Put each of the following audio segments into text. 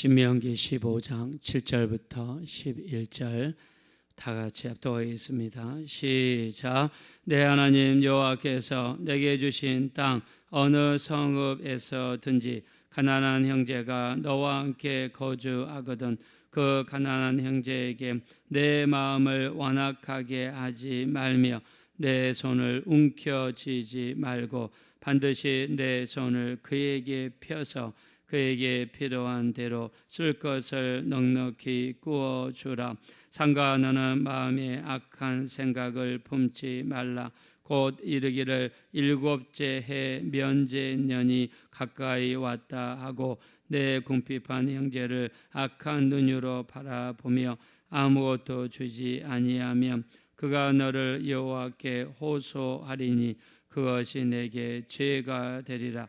신명기 15장 7절부터 11절 다 같이 합독하겠습니다. 시작. 내 하나님 여호와께서 내게 주신 땅 어느 성읍에서든지 가난한 형제가 너와 함께 거주하거든 그 가난한 형제에게 내 마음을 완악하게 하지 말며 내 손을 움켜쥐지 말고 반드시 내 손을 그에게 펴서 그에게 필요한 대로 쓸 것을 넉넉히 구워 주라. 상가 너는 마음에 악한 생각을 품지 말라. 곧 이르기를 일곱째 해 면제년이 가까이 왔다 하고 내 궁핍한 형제를 악한 눈으로 바라보며 아무것도 주지 아니하면 그가 너를 여호와께 호소하리니 그것이 내게 죄가 되리라.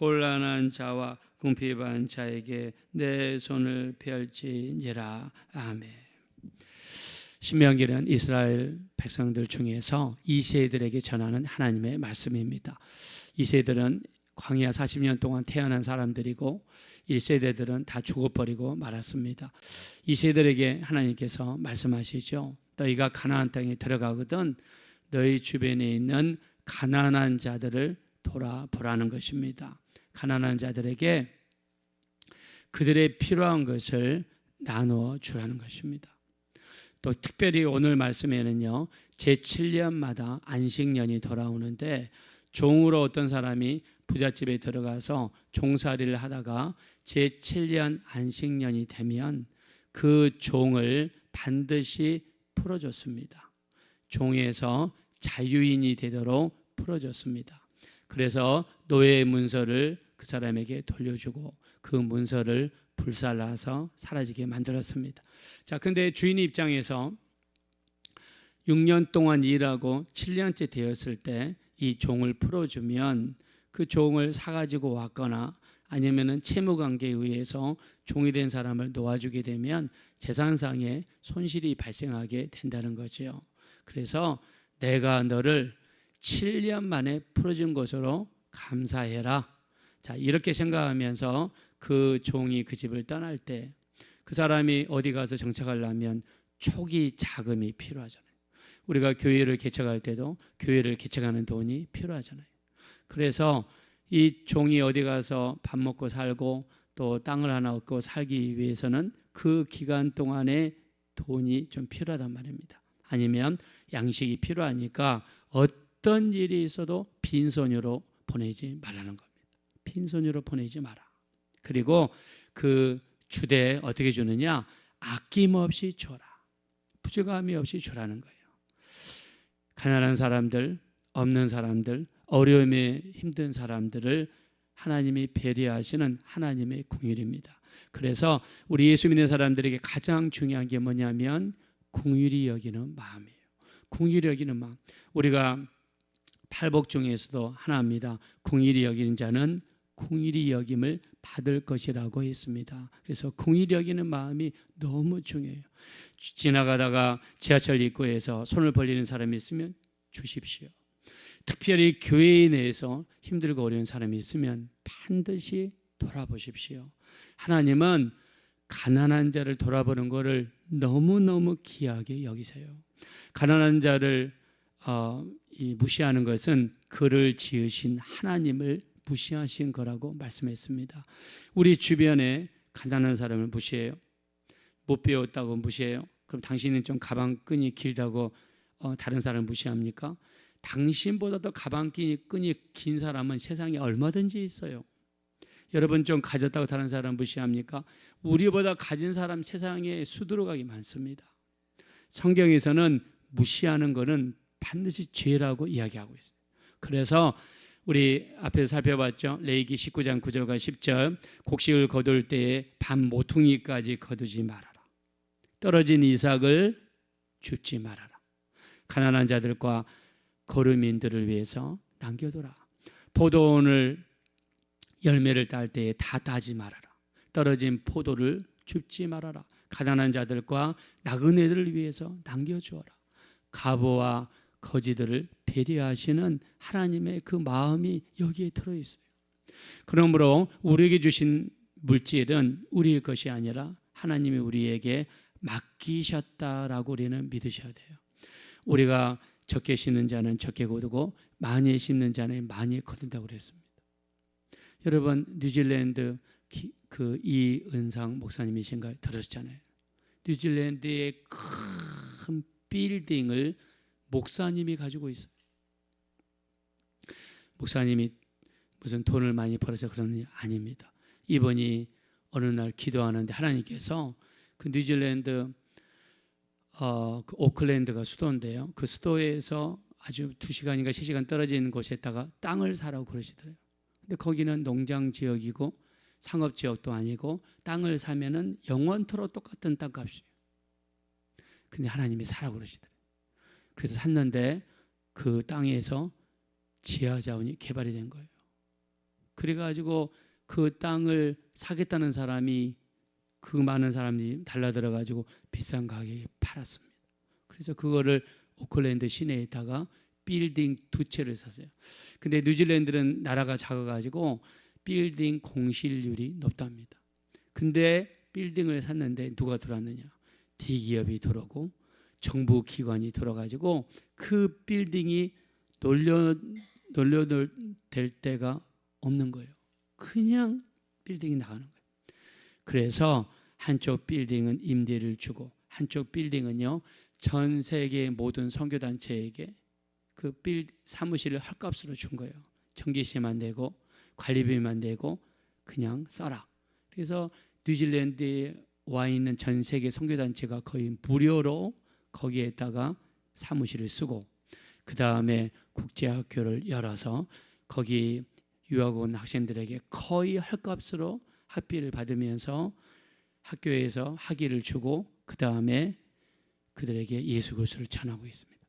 곤란한 자와 궁핍한 자에게 내 손을 펼치니라 아멘. 신명기는 이스라엘 백성들 중에서 이세들에게 전하는 하나님의 말씀입니다. 이세들은 광야 40년 동안 태어난 사람들이고 1세대들은 다 죽어버리고 말았습니다. 이세들에게 하나님께서 말씀하시죠. 너희가 가나안 땅에 들어가거든 너희 주변에 있는 가난한 자들을 돌아보라는 것입니다. 가난한 자들에게 그들의 필요한 것을 나누어 주라는 것입니다. 또 특별히 오늘 말씀에는요, 제 7년마다 안식년이 돌아오는데 종으로 어떤 사람이 부잣집에 들어가서 종살이를 하다가 제 7년 안식년이 되면 그 종을 반드시 풀어줬습니다. 종에서 자유인이 되도록 풀어줬습니다. 그래서 노예의 문서를 그 사람에게 돌려주고 그 문서를 불살라서 사라지게 만들었습니다. 자, 근데 주인 입장에서 6년 동안 일하고 7년째 되었을 때 이 종을 풀어주면 그 종을 사가지고 왔거나 아니면은 채무 관계에 의해서 종이 된 사람을 놓아주게 되면 재산상의 손실이 발생하게 된다는 거죠. 그래서 내가 너를 7년 만에 풀어준 것으로 감사해라. 자, 이렇게 생각하면서 그 종이 그 집을 떠날 때 그 사람이 어디 가서 정착하려면 초기 자금이 필요하잖아요. 우리가 교회를 개척할 때도 교회를 개척하는 돈이 필요하잖아요. 그래서 이 종이 어디 가서 밥 먹고 살고 또 땅을 하나 얻고 살기 위해서는 그 기간 동안에 돈이 좀 필요하단 말입니다. 아니면 양식이 필요하니까 어떤 일이 있어도 빈손으로 보내지 말라는 겁니다. 빈손으로 보내지 마라. 그리고 그 주대 어떻게 주느냐? 아낌없이 줘라. 부족함이 없이 주라는 거예요. 가난한 사람들, 없는 사람들, 어려움에 힘든 사람들을 하나님이 배려하시는 하나님의 궁율입니다. 그래서 우리 예수 믿는 사람들에게 가장 중요한 게 뭐냐면 궁율이 여기는 마음이에요. 궁율이 여기는 마음. 우리가 팔복 중에서도 하나입니다. 궁일이 여기는 자는 궁일이 여김을 받을 것이라고 했습니다. 그래서 궁일이 여기는 마음이 너무 중요해요. 지나가다가 지하철 입구에서 손을 벌리는 사람이 있으면 주십시오. 특별히 교회 내에서 힘들고 어려운 사람이 있으면 반드시 돌아보십시오. 하나님은 가난한 자를 돌아보는 것을 너무너무 귀하게 여기세요. 가난한 자를 어, 이 무시하는 것은 그를 지으신 하나님을 무시하신 거라고 말씀했습니다. 우리 주변에 가난한 사람을 무시해요. 못 배웠다고 무시해요. 그럼 당신은 좀 가방끈이 길다고 어, 다른 사람을 무시합니까? 당신보다도 가방끈이 끈이 긴 사람은 세상에 얼마든지 있어요. 여러분 좀 가졌다고 다른 사람 무시합니까? 우리보다 가진 사람 세상에 수두룩하게 많습니다. 성경에서는 무시하는 것은 반드시 죄라고 이야기하고 있어요. 그래서 우리 앞에서 살펴봤죠. 레이기 19장 9절과 10절 곡식을 거둘 때에 반 모퉁이까지 거두지 말아라. 떨어진 이삭을 줍지 말아라. 가난한 자들과 거르민들을 위해서 남겨둬라. 포도원을 열매를 딸 때에 다 따지 말아라. 떨어진 포도를 줍지 말아라. 가난한 자들과 나그네들을 위해서 남겨주어라. 가보와 거지들을 배려하시는 하나님의 그 마음이 여기에 들어 있어요. 그러므로 우리에게 주신 물질은 우리의 것이 아니라 하나님이 우리에게 맡기셨다라고 우리는 믿으셔야 돼요. 우리가 적게 심는 자는 적게 거두고 많이 심는 자는 많이 거둔다고 그랬습니다. 여러분 뉴질랜드 그 이은상 목사님이신가 들으셨잖아요. 뉴질랜드의 큰 빌딩을 목사님이 가지고 있어요. 목사님이 무슨 돈을 많이 벌어서 그러는 게 아닙니다. 이번이 어느 날 기도하는데 하나님께서 그 뉴질랜드 어, 그 오클랜드가 수도인데요. 그 수도에서 아주 두 시간인가 세 시간 떨어진 곳에다가 땅을 사라고 그러시더래요. 근데 거기는 농장 지역이고 상업 지역도 아니고 땅을 사면은 영원토록 똑같은 땅값이에요. 근데 하나님이 사라고 그러시더래요. 그래서 샀는데 그 땅에서 지하 자원이 개발이 된 거예요. 그래 가지고 그 땅을 사겠다는 사람이 그 많은 사람들이 달라들어 가지고 비싼 가격에 팔았습니다. 그래서 그거를 오클랜드 시내에다가 빌딩 두 채를 샀어요. 근데 뉴질랜드는 나라가 작아 가지고 빌딩 공실률이 높답니다. 근데 빌딩을 샀는데 누가 들어왔느냐? 대기업이 들어오고 정부 기관이 들어가지고 그 빌딩이 놀려 놀려 될 때가 없는 거예요. 그냥 빌딩이 나가는 거예요. 그래서 한쪽 빌딩은 임대를 주고 한쪽 빌딩은요 전 세계 모든 선교 단체에게 그 빌 사무실을 헐값으로 준 거예요. 전기세만 내고 관리비만 내고 그냥 써라. 그래서 뉴질랜드에 와 있는 전 세계 선교 단체가 거의 무료로 거기에다가 사무실을 쓰고 그 다음에 국제학교를 열어서 거기 유학 온 학생들에게 거의 헐값으로 학비를 받으면서 학교에서 학위를 주고 그 다음에 그들에게 예수 그리스도를 전하고 있습니다.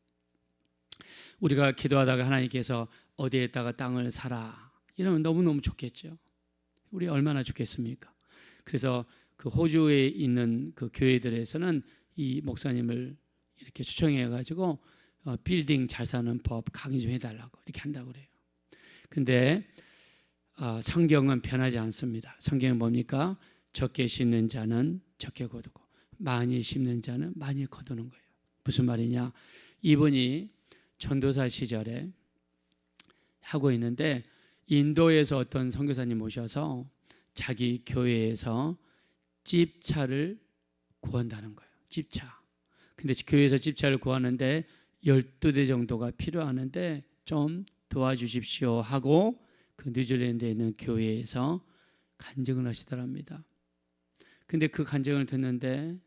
우리가 기도하다가 하나님께서 어디에다가 땅을 사라 이러면 너무너무 좋겠죠. 우리 얼마나 좋겠습니까? 그래서 그 호주에 있는 그 교회들에서는 이 목사님을 이렇게 초청해 가지고 어, 빌딩 잘 사는 법 강의 좀 해달라고 이렇게 한다고 그래요. 근데 어, 성경은 변하지 않습니다. 성경은 뭡니까? 적게 심는 자는 적게 거두고 많이 심는 자는 많이 거두는 거예요. 무슨 말이냐? 이분이 전도사 시절에 하고 있는데 인도에서 어떤 선교사님 오셔서 자기 교회에서 집차를 구한다는 거예요. 집차. 근데 교회에서 집차를 구하는데 12대 정도가 필요하는데 좀 도와주십시오 하고 그 뉴질랜드에 있는 교회에서 간증을 하시더랍니다. 근데 그 간증을 듣는데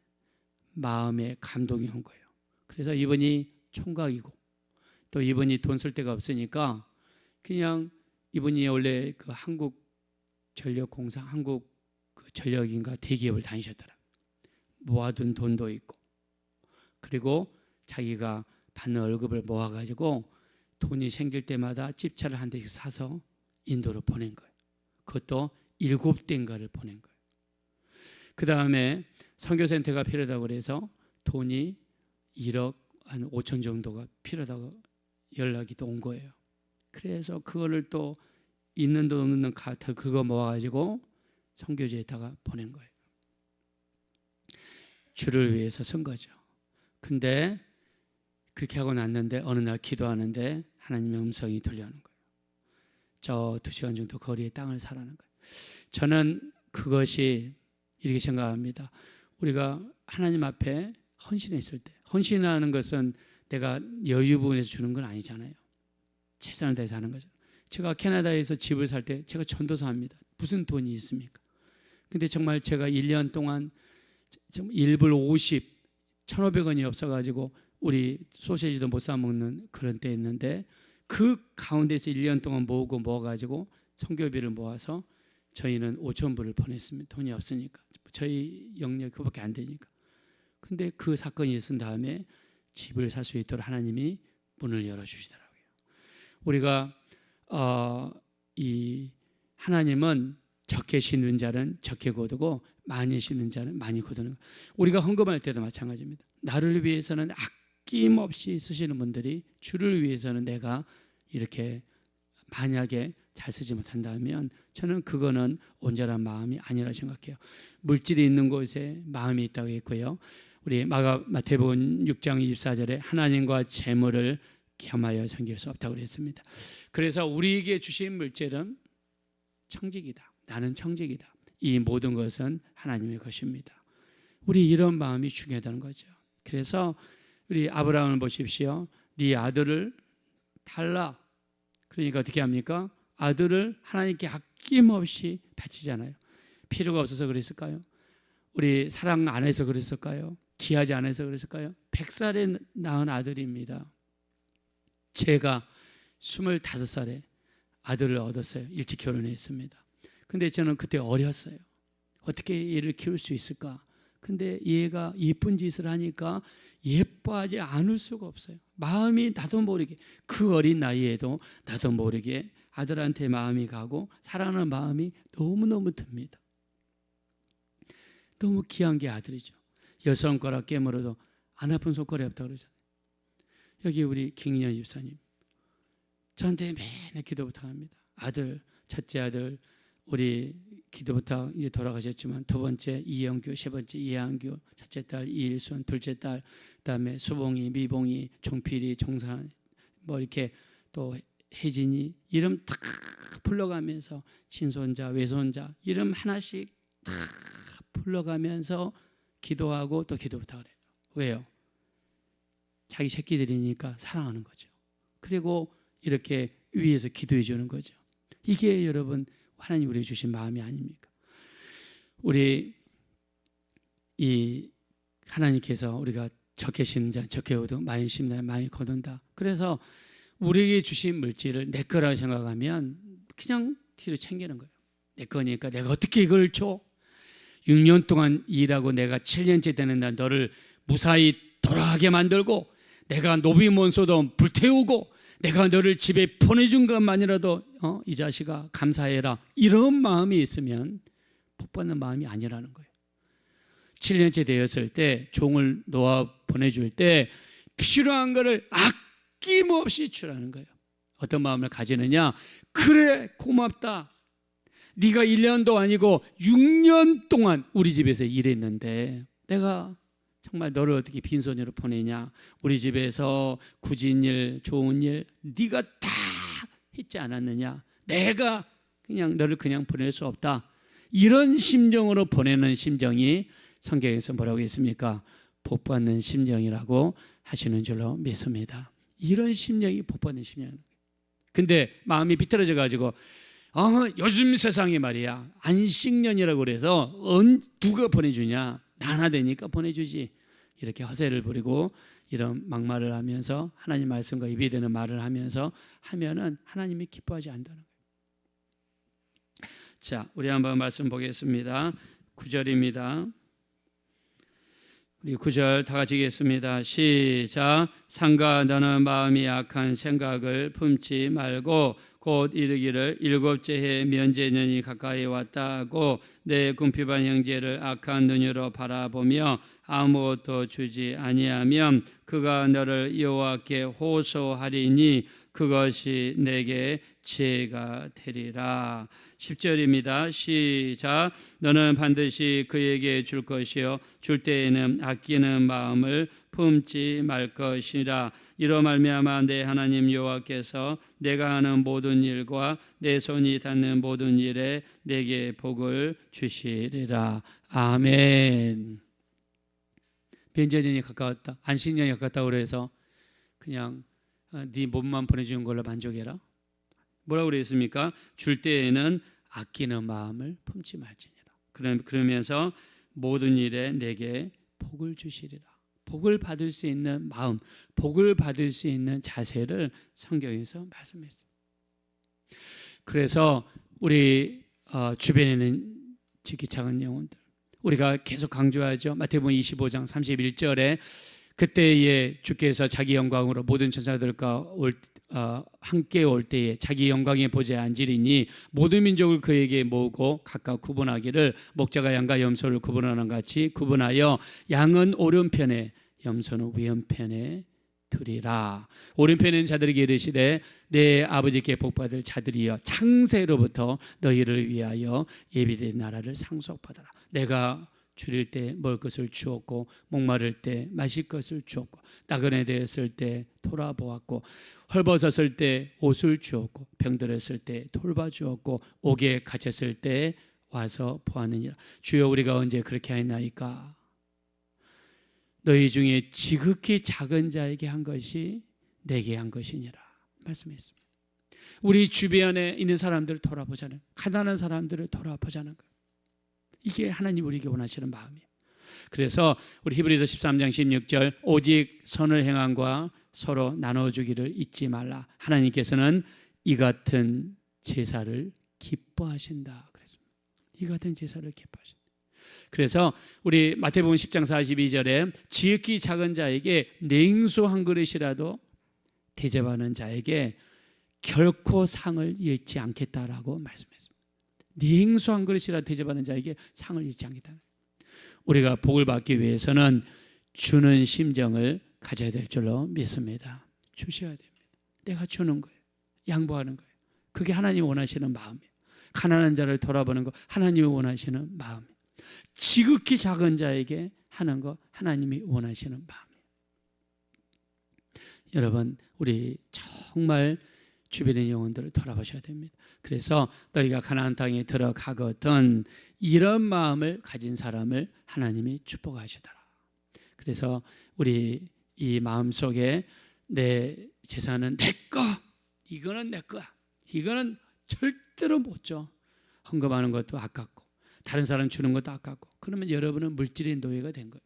마음에 감동이 온 거예요. 그래서 이분이 총각이고 또 이분이 돈 쓸 데가 없으니까 그냥 이분이 원래 그 한국 전력공사 한국 그 전력인가 대기업을 다니셨더라. 모아둔 돈도 있고 그리고 자기가 받는 월급을 모아가지고 돈이 생길 때마다 집차를 한 대씩 사서 인도로 보낸 거예요. 그것도 일곱 대인가를 보낸 거예요. 그 다음에 선교센터가 필요하다고 그래서 돈이 1억 한 5천 정도가 필요하다고 연락이 또 온 거예요. 그래서 그거를 또 있는 돈 없는 돈 카트 그거 모아가지고 선교지에다가 보낸 거예요. 주를 위해서 쓴 거죠. 근데 그렇게 하고 났는데 어느 날 기도하는데 하나님의 음성이 들려오는 거예요. 저 두 시간 정도 거리에 땅을 사라는 거예요. 저는 그것이 이렇게 생각합니다. 우리가 하나님 앞에 헌신했을 때, 헌신하는 것은 내가 여유 부분에서 주는 건 아니잖아요. 최선을 다해서 하는 거죠. 제가 캐나다에서 집을 살 때 제가 전도사 합니다. 무슨 돈이 있습니까? 근데 정말 제가 1년 동안 1불 50, 1,500원이 없어가지고 우리 소시지도 못 사 먹는 그런 때 있는데 그 가운데서 1년 동안 모으고 모아가지고 성교비를 모아서 저희는 5천 불을 보냈습니다. 돈이 없으니까 저희 영역 그밖에 안 되니까. 근데 그 사건이 있은 다음에 집을 살 수 있도록 하나님이 문을 열어 주시더라고요. 우리가 어, 이 하나님은 적게 심는 자는 적게 거두고 많이 심는 자는 많이 거두는 우리가 헌금할 때도 마찬가지입니다. 나를 위해서는 아낌없이 쓰시는 분들이 주를 위해서는 내가 이렇게 만약에 잘 쓰지 못한다면 저는 그거는 온전한 마음이 아니라 생각해요. 물질이 있는 곳에 마음이 있다고 했고요. 우리 마가 마태복음 6장 24절에 하나님과 재물을 겸하여 섬길 수 없다고 그랬습니다. 그래서 우리에게 주신 물질은 청직이다. 나는 청직이다. 이 모든 것은 하나님의 것입니다. 우리 이런 마음이 중요하다는 거죠. 그래서 우리 아브라함을 보십시오. 네 아들을 달라. 그러니까 어떻게 합니까? 아들을 하나님께 아낌없이 바치잖아요. 필요가 없어서 그랬을까요? 우리 사랑 안 해서 그랬을까요? 귀하지 않아서 그랬을까요? 100살에 낳은 아들입니다. 제가 25살에 아들을 얻었어요. 일찍 결혼했습니다. 근데 저는 그때 어렸어요. 어떻게 얘를 키울 수 있을까? 근데 얘가 예쁜 짓을 하니까 예뻐하지 않을 수가 없어요. 마음이 나도 모르게 그 어린 나이에도 나도 모르게 아들한테 마음이 가고 사랑하는 마음이 너무너무 듭니다. 너무 귀한 게 아들이죠. 열 손가락 깨물어도 안 아픈 손가락이 없다고 그러잖아요. 여기 우리 김인현 집사님 저한테 매일 기도 부탁합니다. 아들, 첫째 아들 우리 기도 부탁 이제 돌아가셨지만 두 번째 이영규, 세 번째 이한규, 첫째 딸 이일순, 둘째 딸 그다음에 수봉이, 미봉이, 종필이, 종산 뭐 이렇게 또 혜진이 이름 다 불러가면서 친손자, 외손자 이름 하나씩 다 불러가면서 기도하고 또 기도 부탁을 해요. 왜요? 자기 새끼들이니까 사랑하는 거죠. 그리고 이렇게 위에서 기도해 주는 거죠. 이게 여러분 하나님 우리 주신 마음이 아닙니까? 우리 이 하나님께서 우리가 적게 심는 자 적게 얻어 많이 심는 자 많이 거둔다. 그래서 우리에게 주신 물질을 내 거라고 생각하면 그냥 뒤로 챙기는 거예요. 내 거니까 내가 어떻게 이걸 줘? 6년 동안 일하고 내가 7년째 되는 날 너를 무사히 돌아가게 만들고 내가 노비몬소도 불태우고 내가 너를 집에 보내준 것만이라도 어, 이 자식아 감사해라. 이런 마음이 있으면 복 받는 마음이 아니라는 거예요. 7년째 되었을 때 종을 놓아 보내줄 때 필요한 것을 아낌없이 주라는 거예요. 어떤 마음을 가지느냐? 그래 고맙다. 네가 1년도 아니고 6년 동안 우리 집에서 일했는데 내가 정말 너를 어떻게 빈손으로 보내냐? 우리 집에서 굳은 일, 좋은 일 네가 다 했지 않았느냐? 내가 그냥 너를 그냥 보낼 수 없다. 이런 심정으로 보내는 심정이 성경에서 뭐라고 했습니까? 복 받는 심정이라고 하시는 줄로 믿습니다. 이런 심정이 복 받는 심정이에요. 근데 마음이 비틀어져 가지고 어, 요즘 세상에 말이야 안식년이라고 그래서 누가 보내주냐 나나 되니까 보내주지 이렇게 허세를 부리고 이런 막말을 하면서 하나님 말씀과 입이 되는 말을 하면서 하면은 하나님이 기뻐하지 않는다는 거예요. 자, 우리 한번 말씀 보겠습니다. 9절입니다. 우리 9절 다 같이 읽겠습니다. 시작. 상가 너는 마음이 약한 생각을 품지 말고 곧 이르기를 일곱째 해 면제년이 가까이 왔다고 내 궁핍한 형제를 악한 눈으로 바라보며 아무것도 주지 아니하면 그가 너를 여호와께 호소하리니 그것이 내게 죄가 되리라. 10절입니다. 시작. 너는 반드시 그에게 줄 것이요 줄 때에는 아끼는 마음을 품지 말 것이라 이로 말미암아 내 하나님 여호와께서 내가 하는 모든 일과 내 손이 닿는 모든 일에 내게 복을 주시리라 아멘. 변제년이 가까웠다. 안식년이 가까웠다 그래서 그냥 아, 네 몸만 보내주는 걸로 만족해라. 뭐라고 그랬습니까? 줄 때에는 아끼는 마음을 품지 말지니라. 그러면서 모든 일에 내게 복을 주시리라. 복을 받을 수 있는 마음, 복을 받을 수 있는 자세를 성경에서 말씀했습니다. 그래서 우리 어, 주변에 있는 지기 작은 영혼들 우리가 계속 강조하죠. 마태복음 25장 31절에 그때에 주께서 자기 영광으로 모든 천사들과 올, 어, 함께 올 때에 자기 영광의 보좌에 앉으리니 모든 민족을 그에게 모으고 각각 구분하기를 목자가 양과 염소를 구분하는 같이 구분하여 양은 오른편에 염소는 왼편에 두리라. 오른편에 자들에게 이르시되 내 아버지께 복받을 자들이여 창세로부터 너희를 위하여 예비된 나라를 상속받아라. 내가 줄일 때 먹을 것을 주었고 목마를 때 마실 것을 주었고 나그네 되었을 때 돌아보았고 헐벗었을 때 옷을 주었고 병들었을 때 돌봐 주었고 옥에 갇혔을 때 와서 보았느니라. 주여 우리가 언제 그렇게 하였나이까? 너희 중에 지극히 작은 자에게 한 것이 내게 한 것이니라. 말씀했습니다. 우리 주변에 있는 사람들을 돌아보자는 가난한 사람들을 돌아보자는 것 이게 하나님 우리에게 원하시는 마음이에요. 그래서 우리 히브리서 13장 16절 오직 선을 행함과 서로 나눠 주기를 잊지 말라. 하나님께서는 이 같은 제사를 기뻐하신다. 그랬습니다. 이 같은 제사를 기뻐하신다. 그래서 우리 마태복음 10장 42절에 지극히 작은 자에게 냉수 한 그릇이라도 대접하는 자에게 결코 상을 잃지 않겠다라고 말씀했습니다. 냉수한 그릇이라 대접하는 자에게 상을 잃지 않겠다. 우리가 복을 받기 위해서는 주는 심정을 가져야 될 줄로 믿습니다. 주셔야 됩니다. 내가 주는 거예요. 양보하는 거예요. 그게 하나님 원하시는 마음이에요. 가난한 자를 돌아보는 거 하나님이 원하시는 마음이에요. 지극히 작은 자에게 하는 거 하나님이 원하시는 마음이에요. 여러분, 우리 정말 주변의 영혼들을 돌아보셔야 됩니다. 그래서 너희가 가나안 땅에 들어가거든 이런 마음을 가진 사람을 하나님이 축복하시더라. 그래서 우리 이 마음 속에 내 재산은 내 거, 이거는 내 거야. 이거는 절대로 못 줘. 헌금하는 것도 아깝고 다른 사람 주는 것도 아깝고 그러면 여러분은 물질의 노예가 된 거예요.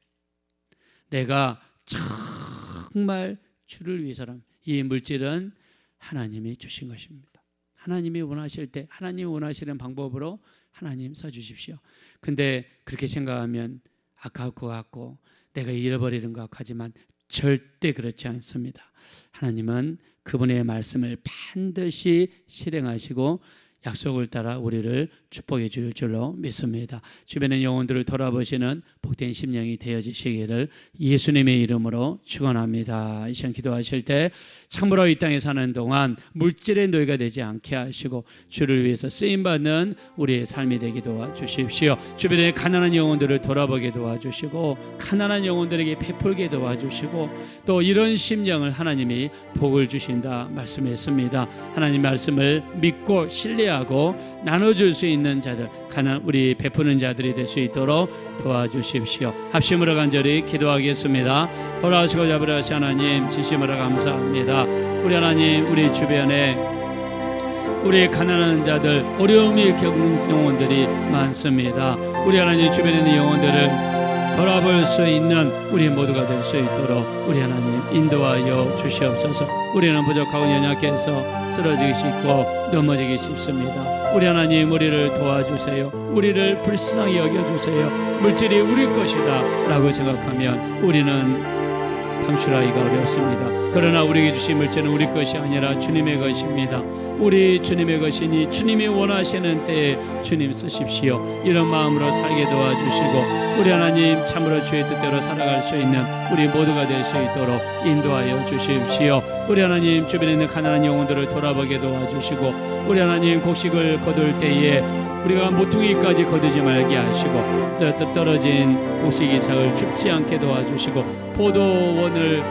내가 정말 주를 위해서라면 이 물질은 하나님이 주신 것입니다. 하나님이 원하실 때 하나님이 원하시는 방법으로 하나님 써 주십시오. 근데 그렇게 생각하면 아까울 것 같고 내가 잃어버리는 것 같지만 절대 그렇지 않습니다. 하나님은 그분의 말씀을 반드시 실행하시고 약속을 따라 우리를 축복해 줄 줄로 믿습니다. 주변의 영혼들을 돌아보시는 복된 심령이 되어지시기를 예수님의 이름으로 축원합니다. 이 시간 기도하실 때 참으로 이 땅에 사는 동안 물질의 노예가 되지 않게 하시고 주를 위해서 쓰임 받는 우리의 삶이 되게 도와주십시오. 주변의 가난한 영혼들을 돌아보게 도와주시고 가난한 영혼들에게 베풀게 도와주시고 또 이런 심령을 하나님이 복을 주신다 말씀했습니다. 하나님 말씀을 믿고 신뢰하 고 나눠줄 수 있는 자들, 가난 우리 베푸는 자들이 될 수 있도록 도와주십시오. 합심으로 간절히 기도하겠습니다. 돌아오시고 잡으라시 하나님 진심으로 감사합니다. 우리 하나님 우리 주변에 우리 가난한 자들 어려움을 겪는 영혼들이 많습니다. 우리 하나님 주변에 있는 영혼들을 돌아볼 수 있는 우리 모두가 될 수 있도록 우리 하나님 인도하여 주시옵소서. 우리는 부족하고 연약해서 쓰러지기 쉽고 넘어지기 쉽습니다. 우리 하나님 우리를 도와주세요. 우리를 불쌍히 여겨주세요. 물질이 우리 것이다 라고 생각하면 우리는 방출하기가 어렵습니다. 그러나 우리에게 주신 물질은 우리 것이 아니라 주님의 것입니다. 우리 주님의 것이니 주님이 원하시는 때에 주님 쓰십시오. 이런 마음으로 살게 도와주시고 우리 하나님 참으로 주의 뜻대로 살아갈 수 있는 우리 모두가 될 수 있도록 인도하여 주십시오. 우리 하나님 주변에 있는 가난한 영혼들을 돌아보게 도와주시고 우리 하나님 곡식을 거둘 때에 우리가 모퉁이까지 거두지 말게 하시고 떨어진 곡식 이삭을 줍지 않게 도와주시고 포도원을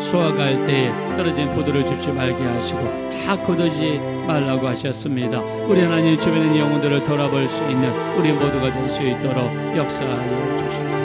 수확할 때 떨어진 포도를 줍지 말게 하시고 다 거두지 말라고 하셨습니다. 우리 하나님 주변의 영혼들을 돌아볼 수 있는 우리 모두가 될 수 있도록 역사하여 주십시오.